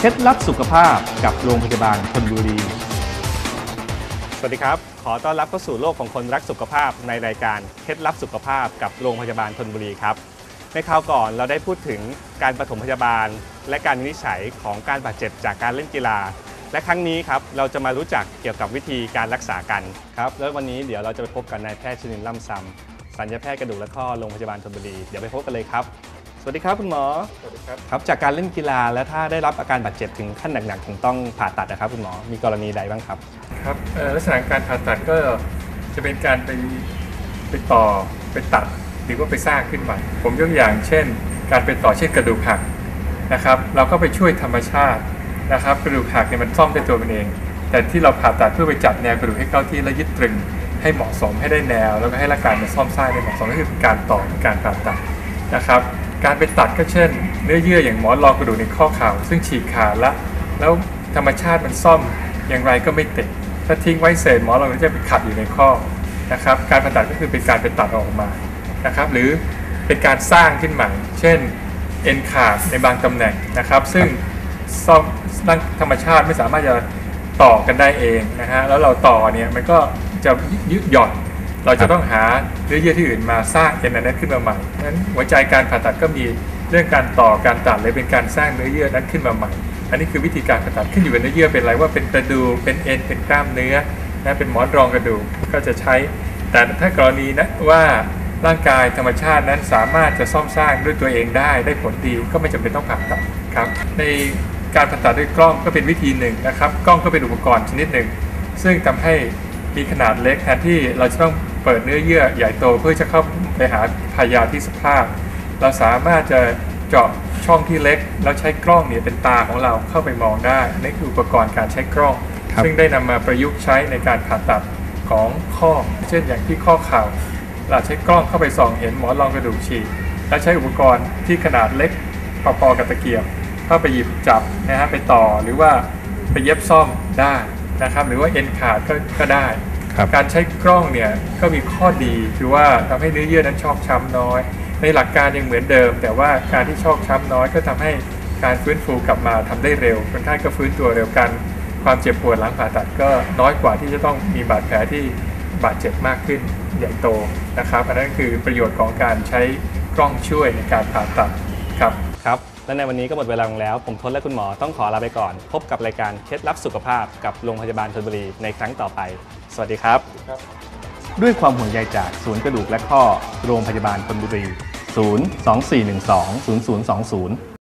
เคล็ดลับสุขภาพกับโรงพยาบาลธนบุรี สวัสดีครับ ขอต้อนรับเข้าสู่โลกของคนรักสุขภาพในรายการเคล็ดลับสุขภาพกับโรงพยาบาลธนบุรีครับ ในคราวก่อนเราได้พูดถึงการปฐมพยาบาล และการวินิจฉัยของการบาดเจ็บจากการเล่นกีฬา และครั้งนี้ครับเราจะมารู้จักเกี่ยวกับวิธีการรักษากันครับ แล้ววันนี้เดี๋ยวเราจะไปพบกับนายแพทย์ชนินล่ำซำสัญญาแพทย์กระดูกและข้อโรงพยาบาลธนบุรี เดี๋ยวไปพบกันเลยครับ วัสดีครับคุณหมอ สวัสดีครับ ครับ จากการเล่นกีฬาและถ้าได้รับอาการบาดเจ็บถึงขั้นหนักๆถึงต้องผ่าตัดนะครับคุณหมอ มีกรณีใดบ้างครับ ครับเอ่อลักษณะการผ่าตัดก็จะเป็นการไปไปต่อไปตัดหรือว่าไปสร้างขึ้นใหม่ ผมยกตัวอย่างเช่น การไปต่อเช่นกระดูกหักนะครับ เราก็ไปช่วยธรรมชาตินะครับ กระดูกหักเนี่ยมันซ่อมได้ตัวมันเอง แต่ที่เราผ่าตัดเพื่อไปจัดแนวกระดูกให้เข้าที่และยึดตรึงให้เหมาะสมให้ได้แนว แล้วก็ให้ร่างกายมันซ่อมสร้างได้เหมาะสมก็คือการต่อการผ่าตัดนะครับ การไปตัดก็เช่น เนื้อเยื่ออย่างหมอนรองกระดูกในข้อเข่าซึ่งฉีกขาดละ แล้วธรรมชาติมันซ่อมอย่างไรก็ไม่ติดถ้าทิ้งไว้เศษหมอนรองก็จะไปขัดอยู่ในข้อนะครับ การผ่าตัดก็คือเป็นการไปตัดออกมานะครับ หรือเป็นการสร้างขึ้นใหม่เช่นเอ็นขาดในบางตำแหน่งนะครับ ซึ่งซ่อมร่างธรรมชาติไม่สามารถจะต่อกันได้เองนะฮะแล้วเราต่อเนี่ยมันก็จะยืดหย่อน เราจะต้องหาเนื้อเยื่อที่อื่นมาสร้างเอ็นอันนั้นขึ้นมาใหม่เพราะฉะนั้นหัวใจการผ่าตัดก็มีเรื่องการต่อการตัดเลยเป็นการสร้างเนื้อเยื่อนั้นขึ้นมาใหม่ อันนี้คือวิธีการผ่าตัดขึ้นอยู่กับเนื้อเยื่อเป็นอะไรว่าเป็นกระดูกเป็นเอ็นเป็นกล้ามเนื้อนะเป็นหมอนรองกระดูกก็จะใช้ แต่ถ้ากรณีนะว่าร่างกายธรรมชาตินั้นสามารถจะซ่อมสร้างด้วยตัวเองได้ได้ผลดีก็ไม่จำเป็นต้องผ่าตัดครับในการผ่าตัดด้วยกล้องก็เป็นวิธีหนึ่งนะครับ กล้องก็เป็นอุปกรณ์ชนิดหนึ่ง ซึ่งทำให้มีขนาดเล็กแทนที่เราจะต้อง เปิดเนื้อเยื่อใหญ่โตเพื่อจะเข้าไปหาพยาธิสภาพ เราสามารถจะเจาะช่องที่เล็ก แล้วใช้กล้องเนี่ยเป็นตาของเราเข้าไปมองได้นี่คืออุปกรณ์การใช้กล้องครับซึ่งได้นำมาประยุกต์ใช้ในการผ่าตัดของข้อ เช่นอย่างที่ข้อเข่าเราใช้กล้องเข้าไปส่องเห็นหมอนรองกระดูกฉีกและใช้อุปกรณ์ที่ขนาดเล็กพอๆกับตะเกียบเข้าไปหยิบจับนะฮะไปต่อหรือว่าไปเย็บซ่อมได้นะครับ หรือว่าเอ็นขาดก็ก็ได้ครับ การใช้กล้องเนี่ยก็มีข้อดีคือว่าทำให้เนื้อเยื่อนั้นชอกช้ำน้อย ในหลักการยังเหมือนเดิม แต่ว่าการที่ชอกช้ำน้อย ก็ทำให้การฟื้นฟูกลับมาทำได้เร็วคนไข้ก็ฟื้นตัวเร็วกันความเจ็บปวดหลังผ่าตัดก็น้อยกว่าที่จะต้องมีบาดแผลที่บาดเจ็บมากขึ้นใหญ่โตนะครับอันนั้นคือประโยชน์ของการใช้กล้องช่วยในการผ่าตัดครับครับ และในวันนี้ก็หมดเวลาลงแล้ว ผมทนและคุณหมอต้องขอลาไปก่อน พบกับรายการเคล็ดลับสุขภาพกับโรงพยาบาลธนบุรีในครั้งต่อไป สวัสดีครับ ด้วยความห่วงใยจากศูนย์กระดูกและข้อ โรงพยาบาลธนบุรี 0 2 4 1 2 0 0 2 0